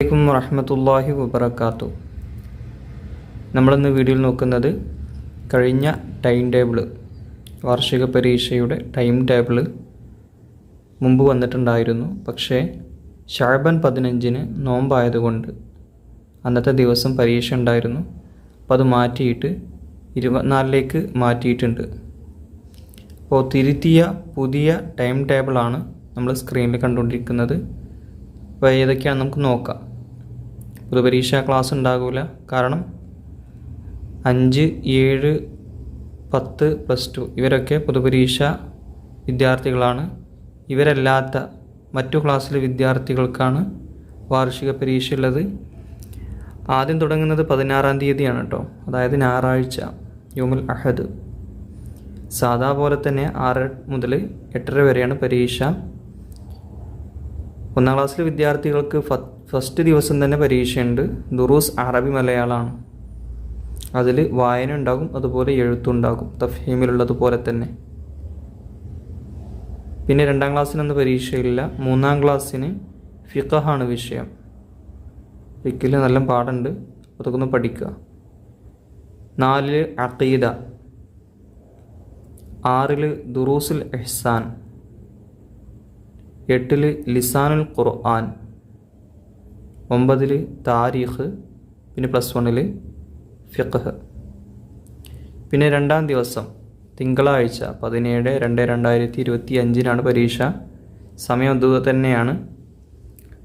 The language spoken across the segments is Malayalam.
അലൈക്കും വറഹമത്തല്ലാഹി വബർക്കാത്തു നമ്മളിന്ന് വീഡിയോയിൽ നോക്കുന്നത് കഴിഞ്ഞ ടൈം ടേബിൾ വാർഷിക പരീക്ഷയുടെ ടൈം ടേബിൾ മുമ്പ് വന്നിട്ടുണ്ടായിരുന്നു. പക്ഷേ ഷാബൻ പതിനഞ്ചിന് നോമ്പായതുകൊണ്ട് അന്നത്തെ ദിവസം പരീക്ഷ ഉണ്ടായിരുന്നു. അപ്പോൾ അത് മാറ്റിയിട്ട് ഇരുപത്തിനാലിലേക്ക് മാറ്റിയിട്ടുണ്ട്. അപ്പോൾ തിരുത്തിയ പുതിയ ടൈം ടേബിളാണ് നമ്മൾ സ്ക്രീനിൽ കണ്ടുകൊണ്ടിരിക്കുന്നത്. അപ്പോൾ ഏതൊക്കെയാണ് നമുക്ക് നോക്കാം. പൊതുപരീക്ഷ ക്ലാസ് ഉണ്ടാകില്ല കാരണം അഞ്ച് ഏഴ് പത്ത് പ്ലസ് ടു ഇവരൊക്കെ പൊതുപരീക്ഷ വിദ്യാർത്ഥികളാണ്. ഇവരല്ലാത്ത മറ്റു ക്ലാസ്സിലെ വിദ്യാർത്ഥികൾക്കാണ് വാർഷിക പരീക്ഷ ഉള്ളത്. ആദ്യം തുടങ്ങുന്നത് പതിനാറാം തീയതിയാണ് കേട്ടോ. അതായത് ഞായറാഴ്ച യുമുൽ അഹദ്. സാധാ പോലെ തന്നെ ആറ് മുതൽ എട്ടര വരെയാണ് പരീക്ഷ. ഒന്നാം ക്ലാസ്സിലെ വിദ്യാർത്ഥികൾക്ക് ഫസ്റ്റ് ദിവസം തന്നെ പരീക്ഷയുണ്ട്. ദുറൂസ് അറബി മലയാളമാണ് അതിൽ വായന ഉണ്ടാകും അതുപോലെ എഴുത്തുണ്ടാകും തഫീമിലുള്ളതുപോലെ തന്നെ. പിന്നെ രണ്ടാം ക്ലാസ്സിനൊന്ന് പരീക്ഷയില്ല. മൂന്നാം ക്ലാസ്സിന് ഫിഖഹാണ് വിഷയം. ഫിക്കിൽ നല്ല പാടുണ്ട് അതൊക്കെ പഠിക്കുക. നാലിൽ അഖീദ. ആറിൽ ദുറൂസുൽ എഹ്സാൻ എട്ടിൽ ലിസാനുൽ ഖുർആൻ ഒമ്പതിൽ താരീഖ് പിന്നെ പ്ലസ് വണ്ണിൽ ഫിഖ്. പിന്നെ രണ്ടാം ദിവസം തിങ്കളാഴ്ച പതിനേഴ് രണ്ട് രണ്ടായിരത്തി ഇരുപത്തി അഞ്ചിനാണ് പരീക്ഷ. സമയം അത് തന്നെയാണ്.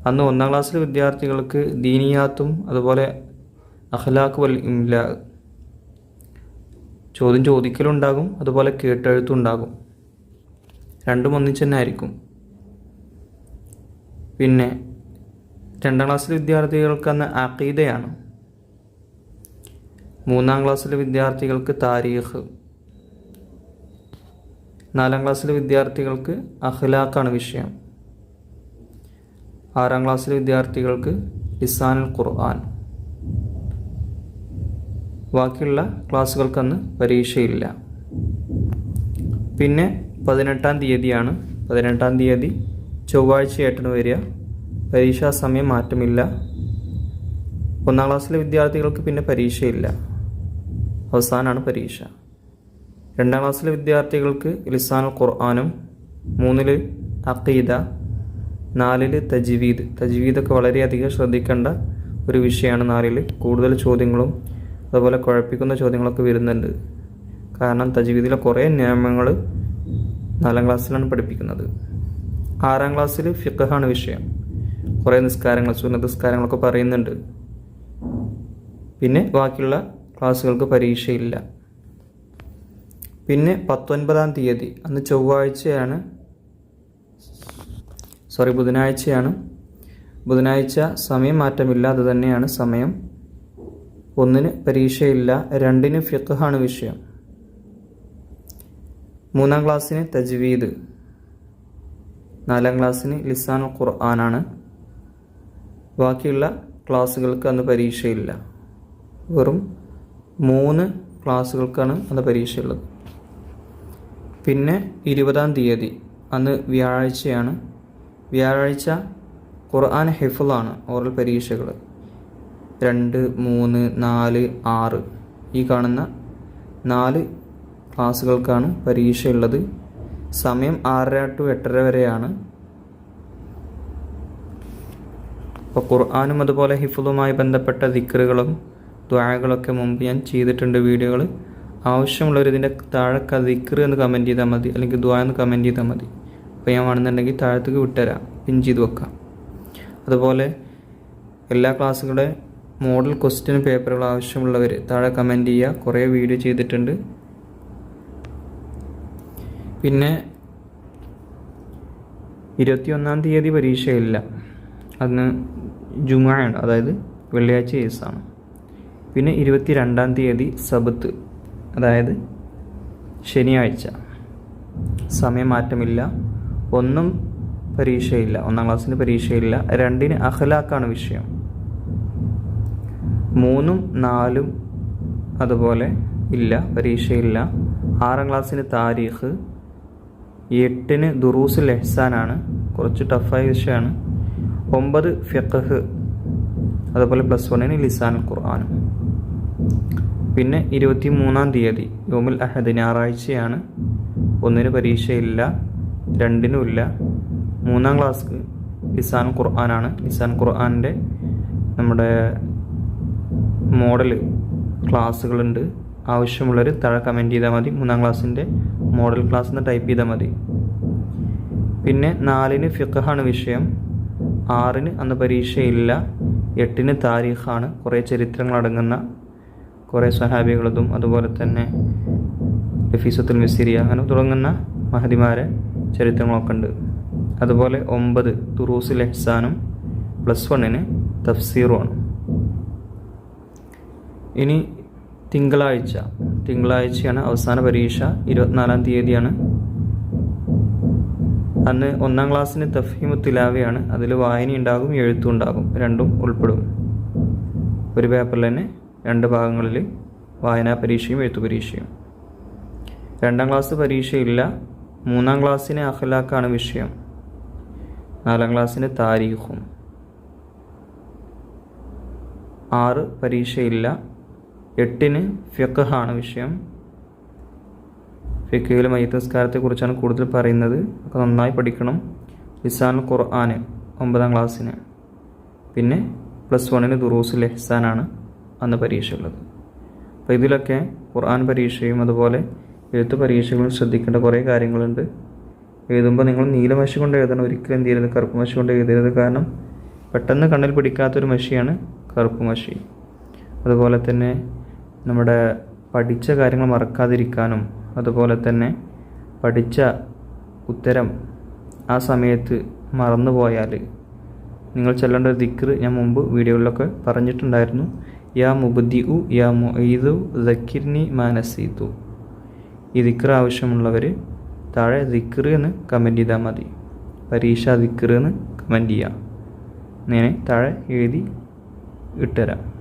അന്ന് ഒന്നാം ക്ലാസ്സിലെ വിദ്യാർത്ഥികൾക്ക് ദീനിയാത്തും അതുപോലെ അഖ്ലാഖ് വൽ ഇംല ചോദ്യം ചോദിക്കലുണ്ടാകും അതുപോലെ കേട്ടെഴുത്തും ഉണ്ടാകും. രണ്ടും ഒന്നിച്ചു തന്നെ ആയിരിക്കും. പിന്നെ രണ്ടാം ക്ലാസ്സിലെ വിദ്യാർത്ഥികൾക്ക് അന്ന് അഖീദയാണ്. മൂന്നാം ക്ലാസ്സിലെ വിദ്യാർത്ഥികൾക്ക് താരീഖ്. നാലാം ക്ലാസ്സിലെ വിദ്യാർത്ഥികൾക്ക് അഖ്ലാഖാണ് വിഷയം. ആറാം ക്ലാസ്സിലെ വിദ്യാർത്ഥികൾക്ക് ലിസാനുൽ ഖുർആൻ. ബാക്കിയുള്ള ക്ലാസ്സുകൾക്കന്ന് പരീക്ഷയില്ല. പിന്നെ പതിനെട്ടാം തീയതിയാണ്. പതിനെട്ടാം തീയതി ചൊവ്വാഴ്ചയായിട്ടാണ് വരിക. പരീക്ഷാ സമയം മാറ്റമില്ല. ഒന്നാം ക്ലാസ്സിലെ വിദ്യാർത്ഥികൾക്ക് പിന്നെ പരീക്ഷയില്ല. അവസാനമാണ് പരീക്ഷ. രണ്ടാം ക്ലാസ്സിലെ വിദ്യാർത്ഥികൾക്ക് ലിസാനുൽ ഖുർആാനും മൂന്നിൽ അഖീദ നാലിൽ തജ്വീദ്. തജ്വീദൊക്കെ വളരെയധികം ശ്രദ്ധിക്കേണ്ട ഒരു വിഷയമാണ് നാലിൽ കൂടുതൽ ചോദ്യങ്ങളും അതുപോലെ കുഴപ്പിക്കുന്ന ചോദ്യങ്ങളൊക്കെ വരുന്നുണ്ട്. കാരണം തജ്വീദിലെ കുറേ നിയമങ്ങൾ നാലാം ക്ലാസ്സിലാണ് പഠിപ്പിക്കുന്നത്. ആറാം ക്ലാസ്സിൽ ഫിഖാണ് വിഷയം. കുറേ നിസ്കാരങ്ങൾ സുന്നത നിസ്കാരങ്ങളൊക്കെ പറയുന്നുണ്ട്. പിന്നെ ബാക്കിയുള്ള ക്ലാസ്സുകൾക്ക് പരീക്ഷയില്ല. പിന്നെ പത്തൊൻപതാം തീയതി അന്ന് ചൊവ്വാഴ്ചയാണ് സോറി ബുധനാഴ്ചയാണ്. ബുധനാഴ്ച സമയം മാറ്റമില്ലാതെ തന്നെയാണ് സമയം. ഒന്നിന് പരീക്ഷയില്ല രണ്ടിന് ഫിഖാണ് വിഷയം. മൂന്നാം ക്ലാസ്സിന് തജ്വീദ്. നാലാം ക്ലാസ്സിന് ലിസാൻ ഖുർആനാണ്. ബാക്കിയുള്ള ക്ലാസ്സുകൾക്ക് അന്ന് പരീക്ഷയില്ല. വെറും മൂന്ന് ക്ലാസ്സുകൾക്കാണ് അന്ന് പരീക്ഷയുള്ളത്. പിന്നെ ഇരുപതാം തീയതി അന്ന് വ്യാഴാഴ്ചയാണ്. വ്യാഴാഴ്ച ഖുർആൻ ഹെഫുളാണ് ഓറൽ പരീക്ഷകൾ. രണ്ട് മൂന്ന് നാല് ആറ് ഈ കാണുന്ന നാല് ക്ലാസ്സുകൾക്കാണ് പരീക്ഷയുള്ളത്. സമയം ആറര ടു എട്ടര വരെയാണ്. അപ്പോൾ ഖുർആാനും അതുപോലെ ഹിഫുദുമായി ബന്ധപ്പെട്ട ദിക്കറുകളും ദ്വാഴകളൊക്കെ മുമ്പ് ഞാൻ ചെയ്തിട്ടുണ്ട് വീഡിയോകൾ ആവശ്യമുള്ളവർ ഇതിന്റെ താഴെ ദിക്കർ എന്ന് കമന്റ് ചെയ്താൽ മതി അല്ലെങ്കിൽ ദ്വാ എന്ന് കമന്റ് ചെയ്താൽ മതി. അപ്പോൾ ഞാൻ വേണമെന്നുണ്ടെങ്കിൽ താഴത്തേക്ക് വിട്ടുതരാം പിൻ ചെയ്ത് വെക്കാം. അതുപോലെ എല്ലാ ക്ലാസ്സുകളുടെ മോഡൽ ക്വസ്റ്റ്യൻ പേപ്പറുകൾ ആവശ്യമുള്ളവർ താഴെ കമന്റ് ചെയ്യുക കുറേ വീഡിയോ ചെയ്തിട്ടുണ്ട്. പിന്നെ ഇരുപത്തിയൊന്നാം തീയതി പരീക്ഷയില്ല. അന്ന് ജുമായാണ് അതായത് വെള്ളിയാഴ്ച കേസാണ്. പിന്നെ ഇരുപത്തി രണ്ടാം തീയതി സബത്ത് അതായത് ശനിയാഴ്ച. സമയം മാറ്റമില്ല. ഒന്നും പരീക്ഷയില്ല ഒന്നാം ക്ലാസ്സിന് പരീക്ഷയില്ല. രണ്ടിന് അഖലാക്കാണ് വിഷയം. മൂന്നും നാലും അതുപോലെ ഇല്ല പരീക്ഷയില്ല. ആറാം ക്ലാസ്സിന് താരീഖ് എട്ടിന് ദുറൂസുൽ എഹ്സാനാണ് കുറച്ച് ടഫായ വിഷയമാണ്. ഒമ്പത് ഫിഖഹ് അതുപോലെ പ്ലസ് വണ്ണിന് ലിസാൻ ഖുർആാനും. പിന്നെ ഇരുപത്തി മൂന്നാം തീയതി യോമുൽ അഹദ് ഞായറാഴ്ചയാണ്. ഒന്നിന് പരീക്ഷയില്ല രണ്ടിനുമില്ല. മൂന്നാം ക്ലാസ് ലിസാൻ ഖുർആനാണ്. ലിസാൻ ഖുർആാനിന്റെ നമ്മുടെ മോഡൽ ക്ലാസ്സുകളുണ്ട്. ആവശ്യമുള്ളവർ താഴെ കമന്റ് ചെയ്താൽ മതി. മൂന്നാം ക്ലാസ്സിന്റെ മോഡൽ ക്ലാസ് എന്ന് ടൈപ്പ് ചെയ്താൽ മതി. പിന്നെ നാലിന് ഫിഖാണ് വിഷയം. ആറിന് അന്ന് പരീക്ഷയില്ല. എട്ടിന് താരീഖാണ്. കുറേ ചരിത്രങ്ങൾ അടങ്ങുന്ന കുറേ സഹാബികളതും അതുപോലെ തന്നെ ലഫീസത്തുൽ മിസിരിയ അങ്ങനെ തുടങ്ങുന്ന മഹതിമാരെ ചരിത്രങ്ങളൊക്കെ ഉണ്ട്. അതുപോലെ ഒമ്പത് തുറൂസിൽ എഹ്സാനും പ്ലസ് വണ്ണിന് തഫ്സീറുമാണ് ഇനി തിങ്കളാഴ്ച തിങ്കളാഴ്ചയാണ് അവസാന പരീക്ഷ ഇരുപത്തിനാലാം തീയതിയാണ്. അന്ന് ഒന്നാം ക്ലാസ്സിന് തഫീമു തിലാവയാണ്. അതിൽ വായന ഉണ്ടാകും എഴുത്തും ഉണ്ടാകും രണ്ടും ഉൾപ്പെടും. ഒരു പേപ്പറിൽ തന്നെ രണ്ട് ഭാഗങ്ങളിൽ വായനാ പരീക്ഷയും എഴുത്തു പരീക്ഷയും. രണ്ടാം ക്ലാസ് പരീക്ഷയില്ല മൂന്നാം ക്ലാസ്സിന് അഖലാക്കാണ് വിഷയം. നാലാം ക്ലാസ്സിന് താരീഖും. ആറ് പരീക്ഷയില്ല എട്ടിന് ഫിഖഹാണ് വിഷയം. ഫിഖയിൽ മയ്യത്തസ്കാരത്തെക്കുറിച്ചാണ് കൂടുതൽ പറയുന്നത്. അപ്പം നന്നായി പഠിക്കണം. ലിസാൻ ഖുർആാന് ഒമ്പതാം ക്ലാസ്സിന്. പിന്നെ പ്ലസ് വണ്ണിന് ദുറൂസുൽ എഹ്സാനാണ് അന്ന് പരീക്ഷ ഉള്ളത് അപ്പോൾ ഇതിലൊക്കെ ഖുർആൻ പരീക്ഷയും അതുപോലെ എഴുത്ത് പരീക്ഷകളും ശ്രദ്ധിക്കേണ്ട കുറേ കാര്യങ്ങളുണ്ട്. എഴുതുമ്പോൾ നിങ്ങൾ നീലമശി കൊണ്ട് എഴുതണം. ഒരിക്കലും എന്ത് ചെയ്യരുത്? കറുപ്പ് മഷി കൊണ്ട് എഴുതരുത്. കാരണം പെട്ടെന്ന് കണ്ണിൽ പിടിക്കാത്തൊരു മഷിയാണ് കറുപ്പ് മഷി. അതുപോലെ തന്നെ നമ്മുടെ പഠിച്ച കാര്യങ്ങൾ മറക്കാതിരിക്കാനും അതുപോലെ തന്നെ പഠിച്ച ഉത്തരം ആ സമയത്ത് മറന്നു പോയാൽ നിങ്ങൾ ചെല്ലേണ്ട ഒരു ദിക്ർ ഞാൻ മുമ്പ് വീഡിയോകളിലൊക്കെ പറഞ്ഞിട്ടുണ്ടായിരുന്നു. യാ മുബുദ്ധി ഉ യാ മൊയ്തു ദക്കിർനി മാനസീതു ഈ ദിക്ർ ആവശ്യമുള്ളവർ താഴെ ദിക്ർ എന്ന് കമന്റ് ചെയ്താൽ മതി. പരീക്ഷ ദിക്ർ എന്ന് കമന്റ് ചെയ്യാം. ഞാൻ താഴെ എഴുതി ഇട്ടുതരാം.